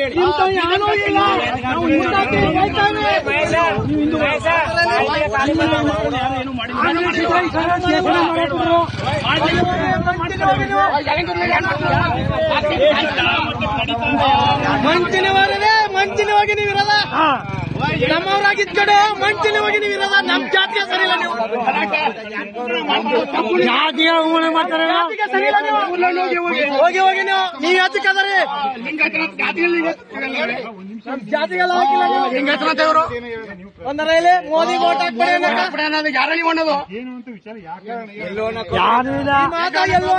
ಮಂಚಿನವಾಗಿ ಇಲ್ಲ ನಾವು ಹಿಂದಕ್ಕೆ ಹೇಳ್ತಾನೆ. ನೀವು ಹಿಂದೂ ಕಡೆ ವಾರನೇ ಹೋಗಿ ನೀವು ಇರೋದ? ನಮ್ ಜಾತಿಗೆ ಸರಿ ಇಲ್ಲ ನೀವು. ಜಾತಿಯ ಊಳೆ ಮಾಡ್ತಾರೆ ಜಾತಿಗೆ ಸರಿ ಇಲ್ಲ ನೀವು. ಹೋಗಿ ಹೋಗಿ ನೀವು. ನೀವು ಯಾತಕ್ಕೆ ಅದರಿ? ಜಾತಿಗೆಲ್ಲ ಹೋಗಿಲ್ಲ ನೀವು. ಒಂದರ ಇಲ್ಲಿ ಮೋದಿ ಓಟ್ ಹಾಕ್ಬೇಡಿ ಅನ್ನಕ್ಕೆ. ಯಾರು ಇಲ್ಲ. ಈ ಮಾತಾ ಎಲ್ಲೋ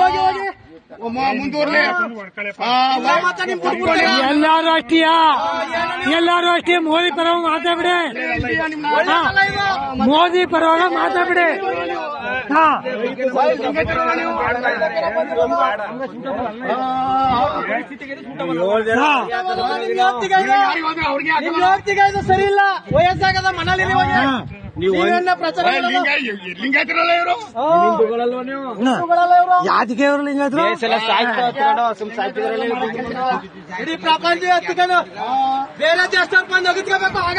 ಹೋಗಿ ಹೋಗಿ. ಮುಂದುವರ್ಲಿ. ಎಲ್ಲ ರಾಷ್ಟ್ರೀಯ? ಎಲ್ಲಾರು ಅಷ್ಟೀಯ? ಎಲ್ಲಾರು ಅಷ್ಟೇ ಮೋದಿ ಪರವಾಗಿ ಮಾತಾಡ್ಬಿಡಿ. ಮೋದಿ ಪರವಾಗಿ ಮಾತಾಡ್ಬಿಡಿ. ಯೋಗ್ತಿಗೆ ಇದು. ಸರಿ ಇಲ್ಲ ವಯಸ್ಸಾಗದ ಮನಲ್ಲಿ. ಯಾತಿಗೆ ಅವರು ಲಿಂಗಾಯತರು ಇಡೀ ಪ್ರಪಂಚ ಬೇರೆ ದೇವಸ್ಥಾನ ಬಂದು ಹೋಗಿದ್ಕೋಬೇಕು ಆಗ.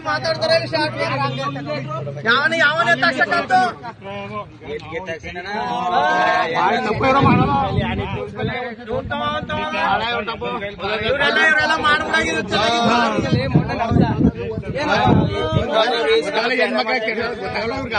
ಸುಮ್ಮನೆ ಮಾತಾಡ್ತಾರೆ ಯಾವನ ಯಾವನೇ ತಕ್ಷಕಂತು ಇವರೆಲ್ಲ ಇವರೆಲ್ಲ ಮಾಡ್ಬಿಡಾಗಿರುತ್ತೆ ಹೆಣ್ಮಕ್ಳ